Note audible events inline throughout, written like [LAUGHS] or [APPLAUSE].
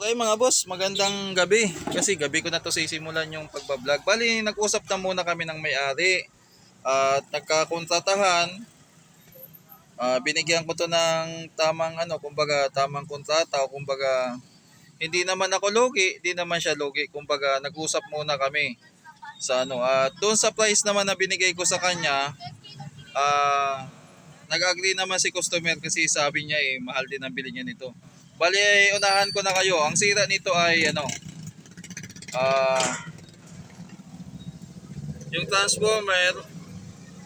Okay mga boss, magandang gabi. Kasi gabi ko na to sisimulan yung pagbablog. Bali, nag-usap na muna kami ng may-ari. At nagkakontratahan. Ah, binigyan ko to ng tamang ano, kumbaga tamang kontrata o kumbaga hindi naman ako logi, hindi naman siya logi. Kumbaga nag-usap muna kami sa ano. At doon sa price naman na binigay ko sa kanya, ah nag-agree naman si customer kasi sabi niya eh mahal din ang bili niya nito. Bali, unahan ko na kayo. Ang sira nito ay ano, ah, yung transformer,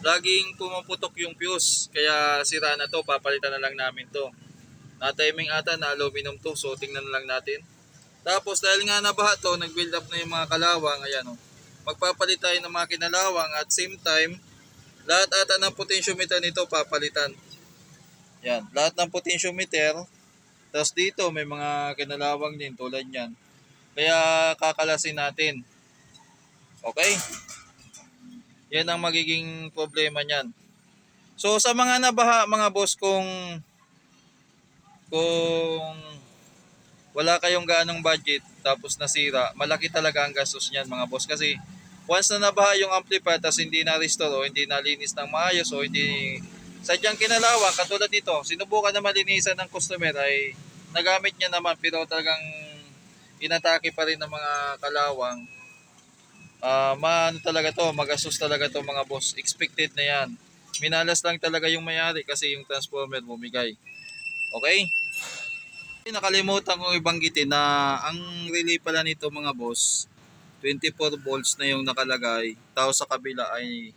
laging pumuputok yung fuse. Kaya sira na to, papalitan na lang namin to. Na-timing ata na aluminum to, so tingnan na lang natin. Tapos dahil nga nabaha to, nag-build up na yung mga kalawang, ayan o. Magpapalit tayo ng mga kinalawang at same time, lahat ata ng potentiometer nito papalitan. Yan, lahat ng potentiometer, tapos dito may mga kinalawang din tulad niyan. Kaya kakalasin natin. Okay? Yan ang magiging problema niyan. So sa mga nabaha mga boss kung kung wala kayong gaanong budget tapos nasira, malaki talaga ang gastos niyan mga boss kasi once na nabaha yung amplifier tapos hindi na restore o hindi nalinis ng maayos o hindi sadyang kinalawa katulad nito sinubukan na malinisan ng customer ay nagamit niya naman pero talagang inatake pa rin ng mga kalawang. Ah maano talaga to magastos talaga to mga boss. Expected na yan. Minalas lang talaga yung mayari kasi yung transformer bumigay okay? Nakalimutan kong ibanggitin na ang relay pala nito mga boss 24 volts na yung nakalagay. Tapos sa kabila ay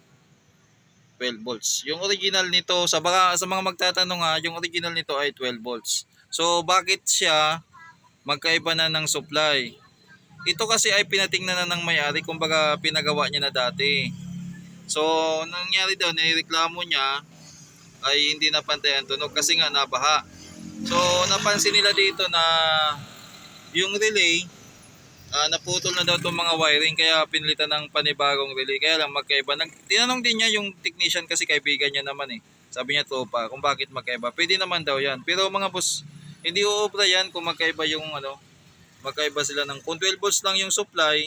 12 volts. Yung original nito sa baka sa mga magtatanong ha, yung original nito ay 12 volts. So bakit siya magkaiba na ng supply? Ito kasi ay pinatingnan na ng may-ari kumbaga pinagawa niya na dati. So nangyari daw nireklamo niya ay hindi na pantay ang tunog kasi nga nabaha. So napansin nila dito na yung relay ah, naputol na daw itong mga wiring kaya pinilitan ng panibagong relay. Kaya lang magkaiba. Nag, tinanong din niya yung technician kasi kaibigan niya naman eh. Sabi niya tropa kung bakit magkaiba. Pwede naman daw yan. Pero mga boss, hindi uubra yan kung magkaiba yung ano, magkaiba sila ng kung 12 volts lang yung supply,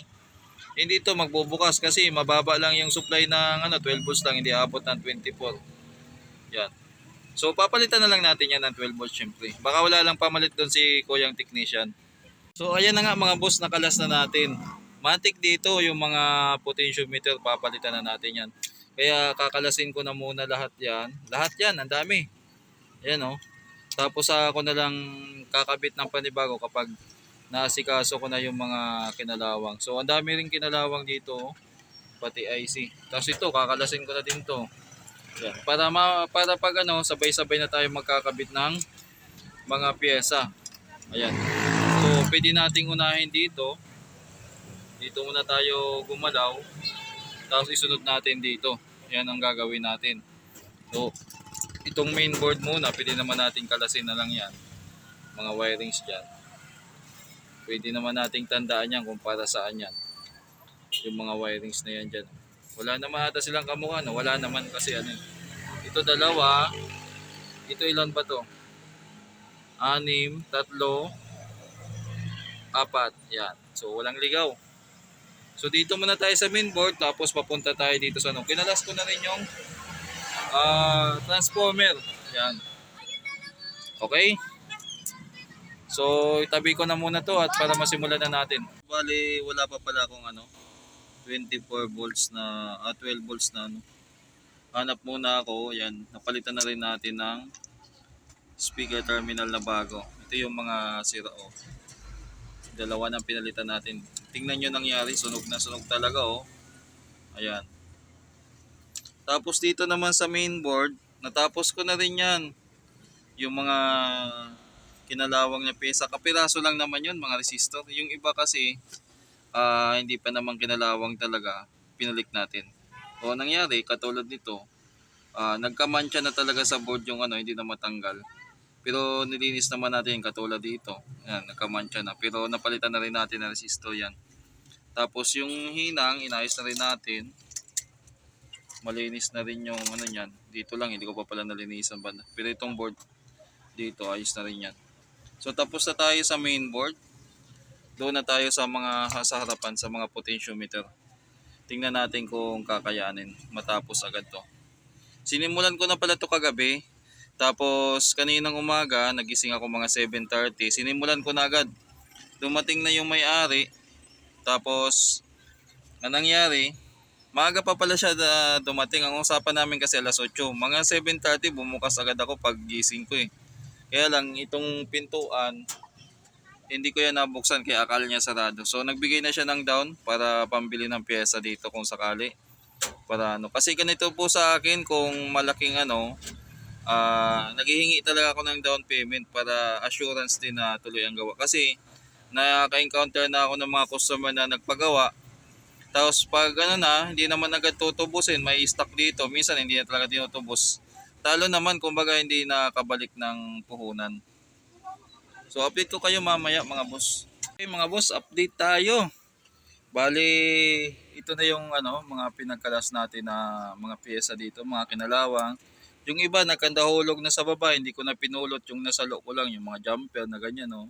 hindi to magbubukas kasi mababa lang yung supply ng ano 12 volts lang, hindi abot ng 24. Yan. So papalitan na lang natin yan ng 12 volts syempre. Baka wala lang pamalit doon si Kuyang technician. So ayan na nga mga boss, nakalas na natin. Matik dito yung mga potentiometer, papalitan na natin yan. Kaya kakalasin ko na muna lahat yan. Lahat yan, ang dami. Ayan oh. Tapos ako na lang kakabit ng panibago kapag naasikaso ko na yung mga kinalawang. So ang dami rin kinalawang dito, oh. pati IC. Tapos ito, kakalasin ko na din to. Yan. Para, ma, para pag ano, sabay-sabay na tayo magkakabit ng mga pyesa. Ayan. So, pwede nating unahin dito. Dito muna tayo gumalaw. Tapos isunod natin dito. Yan ang gagawin natin. So, itong main board muna, pwede naman nating kalasin na lang yan. Mga wirings dyan. Pwede naman nating tandaan yan kung para saan yan. Yung mga wirings na yan dyan. Wala naman ata silang kamukha. No? Wala naman kasi ano. Ito dalawa. Ito ilan ba to? Anim, tatlo, apat. Yan. So, walang ligaw. So, dito muna tayo sa main board. Tapos, papunta tayo dito sa ano. Kinalas ko na rin yung ah, transformer. Yan. Okay? So, itabi ko na muna to at para masimulan na natin. Bali, wala pa pala akong ano, 24 volts na, ah, 12 volts na ano. Hanap muna ako. Yan. Napalitan na rin natin ng speaker terminal na bago. Ito yung mga sira oh dalawa ng pinalitan natin. Tingnan nyo nangyari, sunog na sunog talaga oh. Ayan. Tapos dito naman sa mainboard, natapos ko na rin yan. Yung mga kinalawang na pyesa. Kapiraso lang naman yun, mga resistor. Yung iba kasi, ah, hindi pa naman kinalawang talaga, pinalik natin. O nangyari, katulad nito, ah, nagkamantya na talaga sa board yung ano, hindi na matanggal. Pero nilinis naman natin katulad dito. Yan, nagkamantya na. Pero napalitan na rin natin na resistor yan. Tapos yung hinang, inayos na rin natin. Malinis na rin yung ano yan. Dito lang, hindi ko pa pala nalinisan ba. Pero itong board dito, ayos na rin yan. So tapos na tayo sa main board. doon na tayo sa mga sa harapan sa mga potentiometer. Tingnan natin kung kakayanin matapos agad to. Sinimulan ko na pala to kagabi. Tapos kaninang umaga, nagising ako mga 7.30. Sinimulan ko na agad. Dumating na yung may-ari. Tapos, ang nangyari, maaga pa pala siya da- dumating. Ang usapan namin kasi alas 8. Mga 7.30, bumukas agad ako pag gising ko eh. Kaya lang, itong pintuan, hindi ko yan nabuksan kaya akala niya sarado. So nagbigay na siya ng down para pambili ng pyesa dito kung sakali. Para ano. Kasi ganito po sa akin kung malaking ano, ah naghihingi talaga ako ng down payment para assurance din na tuloy ang gawa. Kasi nakaka-encounter na ako ng mga customer na nagpagawa. Tapos pag ano na, hindi naman agad tutubusin, may stock dito. Minsan hindi na talaga tinutubos. Talo naman kumbaga hindi nakabalik ng puhunan. So update ko kayo mamaya mga boss. Okay mga boss, update tayo. Bali, ito na yung ano, mga pinagkalas natin na mga pyesa dito, mga kinalawang. Yung iba nagkandahulog na sa baba, hindi ko na pinulot yung nasa loob ko lang, yung mga jumper na ganyan, no.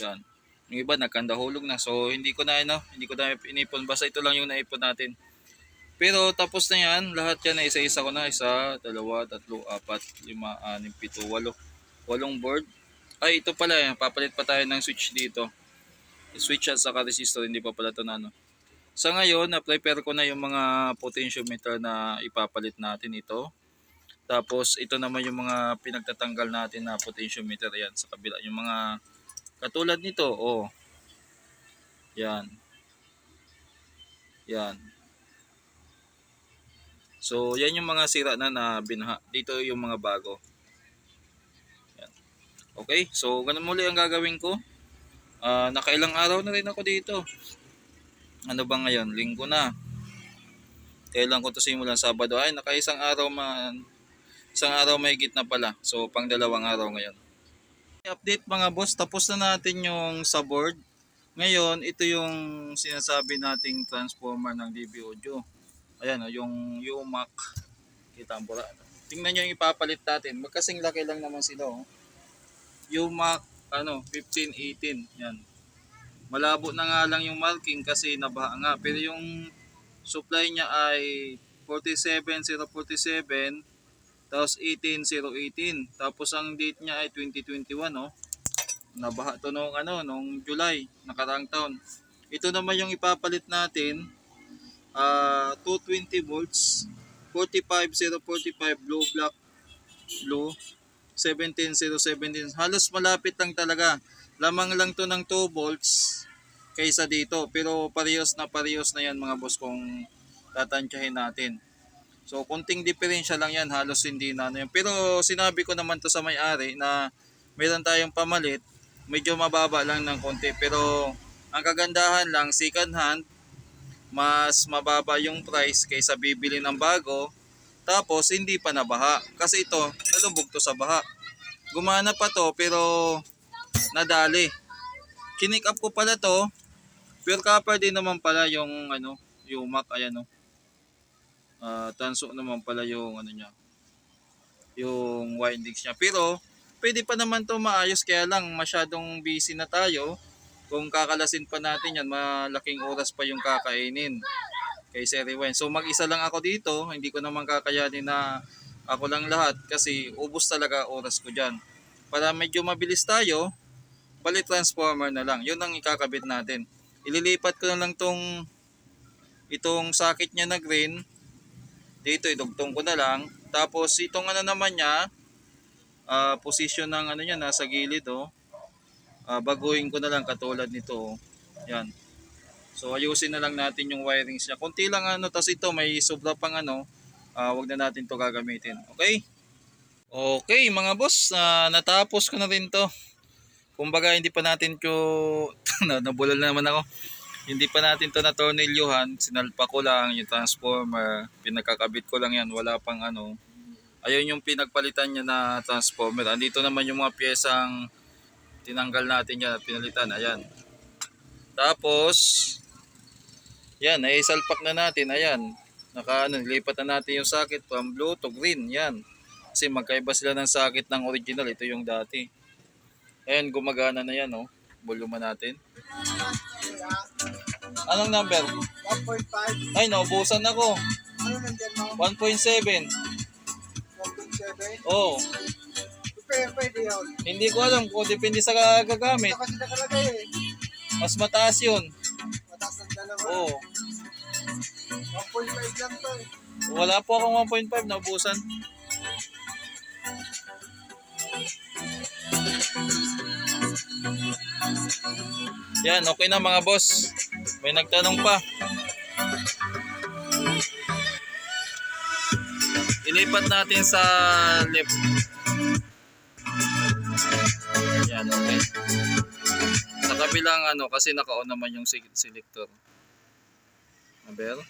Yan. Yung iba nagkandahulog na. So hindi ko na ano, hindi ko na inipon. Basta ito lang yung naipon natin. Pero tapos na yan, lahat yan na isa-isa ko na. Isa, dalawa, tatlo, apat, lima, anim, pito, walo. Walong board. Ay, ito pala, eh, papalit pa tayo ng switch dito. Switch at saka resistor, hindi pa pala ito na ano. Sa ngayon, na-prepare ko na yung mga potentiometer na ipapalit natin ito. Tapos, ito naman yung mga pinagtatanggal natin na potentiometer. Yan, sa kabila. Yung mga katulad nito, oh. Yan. Yan. So, yan yung mga sira na na binaha. Dito yung mga bago. Yan. Okay, so ganun muli ang gagawin ko. Ah, nakailang araw na rin ako dito. Ano ba ngayon? Linggo na. Kailan ko to simulan Sabado. Ay, nakaisang araw man. Isang araw may na pala. So, pang dalawang araw ngayon. Update mga boss, tapos na natin yung sa board. Ngayon, ito yung sinasabi nating transformer ng DB Audio. Ayan, oh, yung UMAC. Kita ang bura. Tingnan nyo yung ipapalit natin. Magkasing laki lang naman sila. Oh. UMAC, ano, 1518. Yan. Malabo na nga lang yung marking kasi nabaha nga. Pero yung supply niya ay 47047 tapos 18018. Tapos ang date niya ay 2021, no. Nabaha to nung ano, nung July, nakaraang taon. Ito naman yung ipapalit natin ah 220 volts 45045 blue black blue 17017 halos malapit lang talaga lamang lang to ng 2 volts kaysa dito pero parehas na parehas na yan mga boss kung tatansyahin natin so kunting diferensya lang yan halos hindi na ano yan. Pero sinabi ko naman to sa may-ari na meron tayong pamalit medyo mababa lang ng konti. Pero ang kagandahan lang second hand mas mababa yung price kaysa bibili ng bago. Tapos hindi pa nabaha kasi ito nalubog to sa baha. Gumana pa to pero nadali. Kinick up ko pala to pure copper din naman pala yung ano yung Mac. Ayan no Ah, tanso naman pala yung ano niya yung windings niya pero pwede pa naman to maayos kaya lang masyadong busy na tayo kung kakalasin pa natin yan, malaking oras pa yung kakainin kay Sir Rewind. So mag-isa lang ako dito, hindi ko naman kakayanin na ako lang lahat kasi ubos talaga oras ko dyan. Para medyo mabilis tayo, balik transformer na lang. Yun ang ikakabit natin. Ililipat ko na lang tong itong sakit niya na green. Dito idugtong ko na lang. Tapos itong ano naman niya, ah, position ng ano niya nasa gilid oh ah baguhin ko na lang katulad nito. oh. Yan. So ayusin na lang natin yung wirings niya. Kunti lang ano, tas ito may sobra pang ano, ah wag na natin to gagamitin. Okay? Okay mga boss, ah, natapos ko na rin to. Kumbaga hindi pa natin na- [LAUGHS] nabulol na naman ako. Hindi pa natin to na tornilyuhan, sinalpa ko lang yung transformer, pinagkakabit ko lang yan, wala pang ano. Ayun yung pinagpalitan niya na transformer. Andito naman yung mga piyesang tinanggal natin yan at pinalitan. Ayan. Tapos, yan, naisalpak na natin. Ayan. Naka, ano, lipat na natin yung socket from blue to green. Yan. Kasi magkaiba sila ng socket ng original. Ito yung dati. Ayan, gumagana na yan, oh. volume natin. Anong number? 1.5. Ay, naubusan ako. Ano nandiyan mo? 1.7. 1.7. Oh, Pwede, pwede yun. hindi ko alam kung depende sa gagamit. Ito kasi nakalagay eh. Mas mataas yun. Mataas ng dalawa. Oh, 1.5 lang to eh. wala po akong 1.5 naubusan. Yan, okay na mga boss. May nagtanong pa. Ilipat natin sa left. Yan, okay. Sa kabilang ano, kasi naka-on naman yung selector. Aber?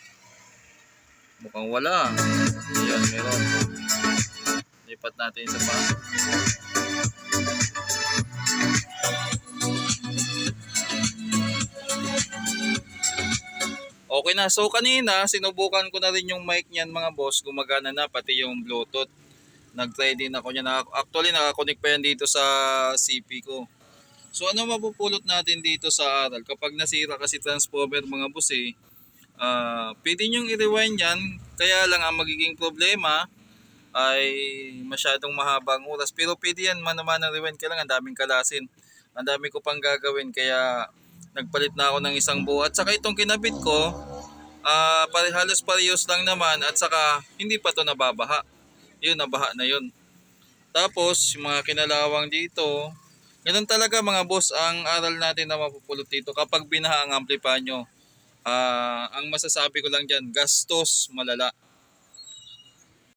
Mukhang wala. Ayan, meron. Lipat natin sa pa. Okay na. So kanina, sinubukan ko na rin yung mic niyan mga boss. Gumagana na pati yung Bluetooth. Nag-try din ako niya. Na, actually, nakakonect pa yan dito sa CP ko. So ano mapupulot natin dito sa aral? Kapag nasira kasi transformer mga boss eh, ah pwede niyong i-rewind yan. Kaya lang ang magiging problema ay masyadong mahabang oras. Pero pwede yan man-man ang rewind. Kaya lang ang daming kalasin. Ang dami ko pang gagawin kaya nagpalit na ako ng isang buo. At saka itong kinabit ko, ah pare halos parehas lang naman at saka hindi pa to nababaha. Yun, nabaha na yun. Tapos, yung mga kinalawang dito, ganun talaga mga boss ang aral natin na mapupulot dito kapag binaha ang amplifier nyo. Ah, ang masasabi ko lang dyan, gastos malala.